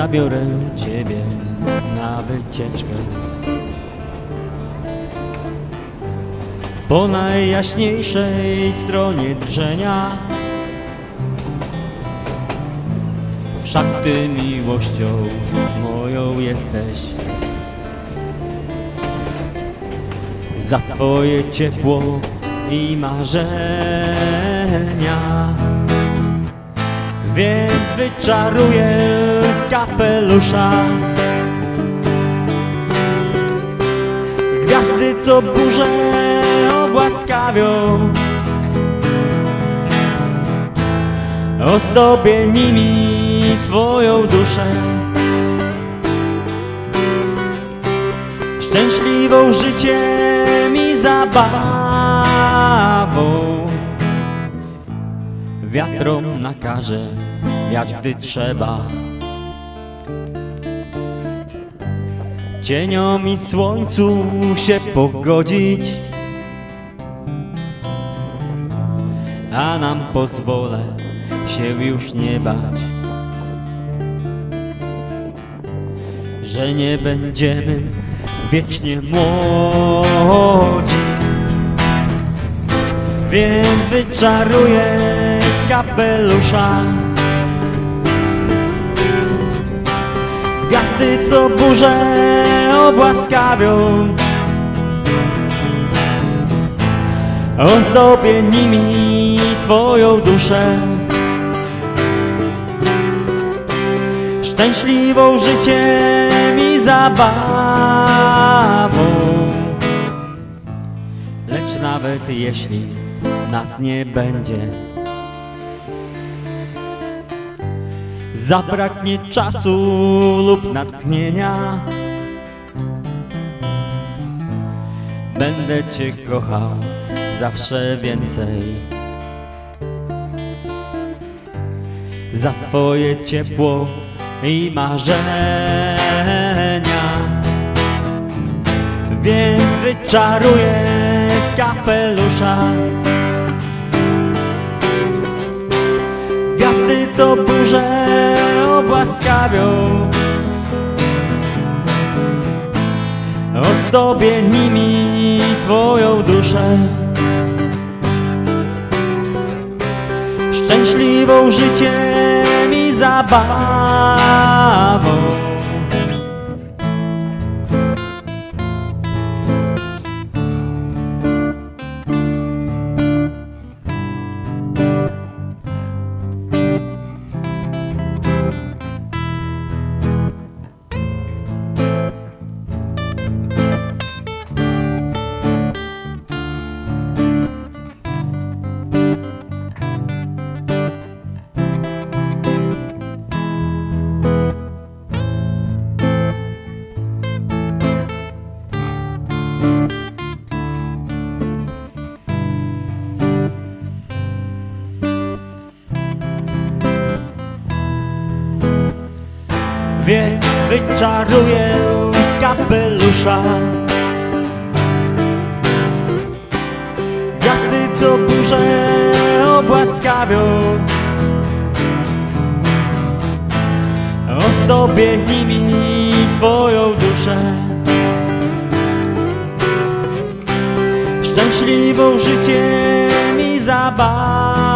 zabiorę ciebie na wycieczkę. Po najjaśniejszej stronie drżenia Wszak ty miłością moją jesteś Za twoje ciepło i marzenia Więc wyczaruję kapelusza. Gwiazdy, co burzę obłaskawią. Ozdobię nimi Twoją duszę. Szczęśliwą życiem i zabawą. Wiatrom nakażę wiać, gdy trzeba Cieniom i słońcu się pogodzić A nam pozwolę się już nie bać Że nie będziemy wiecznie młodzi. Więc wyczaruję z kapelusza Gwiazdy, co burzę obłaskawią. Ozdobię nimi Twoją duszę. Szczęśliwą życiem i zabawą. Lecz nawet jeśli nas nie będzie Zabraknie czasu lub natchnienia. Będę Cię kochał zawsze więcej. Za Twoje ciepło i marzenia. Więc wyczaruję z kapelusza Gwiazdy, co burzę obłaskawią. Ozdobię nimi Twoją duszę. Szczęśliwą życiem i zabawą wyczaruję z kapelusza. Gwiazdy, co burzę obłaskawią. Ozdobię nimi Twoją duszę. Szczęśliwą życiem i zabawą